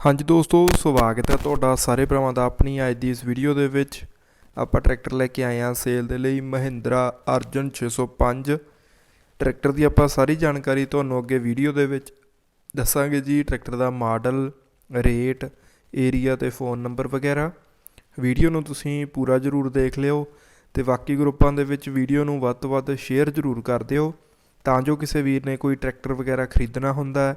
ਹਾਂਜੀ ਦੋਸਤੋ, ਸਵਾਗਤ ਹੈ ਤੁਹਾਡਾ ਸਾਰੇ ਭਰਾਵਾਂ ਦਾ ਆਪਣੀ ਅੱਜ ਦੀ ਇਸ ਵੀਡੀਓ ਦੇ ਵਿੱਚ। ਆਪਾਂ ਟਰੈਕਟਰ ਲੈ ਕੇ ਆਏ ਹਾਂ ਸੇਲ ਦੇ ਲਈ ਮਹਿੰਦਰਾ ਅਰਜਨ 605 ਟਰੈਕਟਰ ਦੀ ਆਪਾਂ ਸਾਰੀ ਜਾਣਕਾਰੀ ਤੁਹਾਨੂੰ ਅੱਗੇ ਵੀਡੀਓ ਦੇ ਵਿੱਚ ਦੱਸਾਂਗੇ ਜੀ। ਟਰੈਕਟਰ ਦਾ ਮਾਡਲ ਰੇਟ ਏਰੀਆ ਤੇ ਫੋਨ ਨੰਬਰ ਵਗੈਰਾ। ਵੀਡੀਓ ਨੂੰ ਤੁਸੀਂ ਪੂਰਾ ਜ਼ਰੂਰ ਦੇਖ ਲਿਓ ਤੇ ਬਾਕੀ ਗਰੁੱਪਾਂ ਦੇ ਵਿੱਚ ਵੀਡੀਓ ਨੂੰ ਵੱਧ ਤੋਂ ਵੱਧ ਸ਼ੇਅਰ ਜ਼ਰੂਰ ਕਰ ਦਿਓ। ਤਾਂ ਜੋ ਕਿਸੇ ਵੀਰ ਨੇ ਕੋਈ ਟਰੈਕਟਰ ਵਗੈਰਾ ਖਰੀਦਣਾ ਹੁੰਦਾ ਹੈ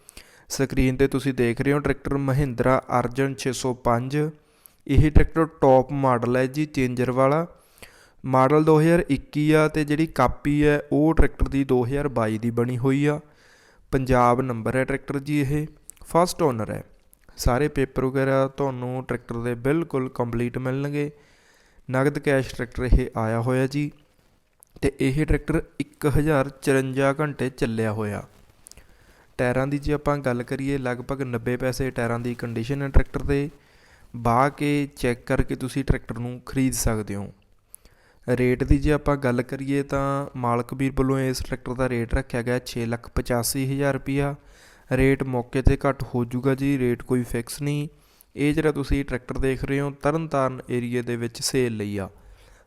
ਸਕਰੀਨ ਤੇ ਤੁਸੀਂ ਦੇਖ ਰਹੇ ਹੋ ਟਰੈਕਟਰ ਮਹਿੰਦਰਾ ਅਰਜਨ 605 ਇਹ ਟਰੈਕਟਰ ਟੌਪ ਮਾਡਲ ਹੈ ਜੀ, ਚੇਂਜਰ ਵਾਲਾ। ਮਾਡਲ 2021 ਆ ਤੇ ਜਿਹੜੀ ਕਾਪੀ ਹੈ, ਉਹ ਟਰੈਕਟਰ ਦੀ 2022 ਦੀ ਬਣੀ ਹੋਈ ਆ। ਪੰਜਾਬ ਨੰਬਰ ਹੈ ਟਰੈਕਟਰ ਜੀ ਇਹ, ਫਸਟ ਓਨਰ ਹੈ। ਸਾਰੇ ਪੇਪਰ ਵਗੈਰਾ ਤੁਹਾਨੂੰ ਟਰੈਕਟਰ ਦੇ ਬਿਲਕੁਲ ਕੰਪਲੀਟ ਮਿਲਣਗੇ। ਨਗਦ ਕੈਸ਼ ਟਰੈਕਟਰ ਇਹ ਆਇਆ ਹੋਇਆ ਜੀ ਤੇ ਇਹ ਟਰੈਕਟਰ 1054 ਘੰਟੇ ਚੱਲਿਆ ਹੋਇਆ। ਟਾਇਰਾਂ ਦੀ ਜੇ ਆਪਾਂ ਗੱਲ ਕਰੀਏ, ਲਗਭਗ 90 ਪੈਸੇ ਟਾਇਰਾਂ ਦੀ ਕੰਡੀਸ਼ਨ ਹੈ ਟਰੈਕਟਰ ਦੇ। ਬਾ ਕੇ ਚੈੱਕ ਕਰਕੇ ਤੁਸੀਂ ਟਰੈਕਟਰ ਨੂੰ ਖਰੀਦ ਸਕਦੇ ਹੋ। ਰੇਟ ਦੀ ਜੇ ਆਪਾਂ ਗੱਲ ਕਰੀਏ ਤਾਂ ਮਾਲਕ ਵੀਰ ਵੱਲੋਂ ਇਸ ਟਰੈਕਟਰ ਦਾ ਰੇਟ ਰੱਖਿਆ ਗਿਆ 685000 ਰੁਪਿਆ ਰੇਟ ਮੌਕੇ ਤੇ ਘੱਟ ਹੋ ਜਾਊਗਾ ਜੀ, ਰੇਟ ਕੋਈ ਫਿਕਸ ਨਹੀਂ। ਇਹ ਜਿਹੜਾ ਤੁਸੀਂ ਟਰੈਕਟਰ ਦੇਖ ਰਹੇ ਹੋ, ਤਰਨਤਾਰਨ ਏਰੀਏ ਦੇ ਵਿੱਚ ਸੇਲ ਲਈ ਆ।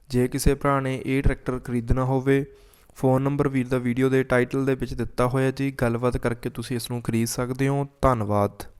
ਜੇ ਕਿਸੇ ਭਰਾ ਨੇ ਇਹ ਟਰੈਕਟਰ ਖਰੀਦਣਾ ਹੋਵੇ ਫੋਨ ਨੰਬਰ ਵੀਰ ਦਾ ਵੀਡੀਓ ਦੇ ਟਾਈਟਲ ਦੇ ਵਿੱਚ ਦਿੱਤਾ ਹੋਇਆ ਜੀ। ਗੱਲਬਾਤ ਕਰਕੇ ਤੁਸੀਂ ਇਸ ਨੂੰ ਖਰੀਦ ਸਕਦੇ ਹੋ। ਧੰਨਵਾਦ।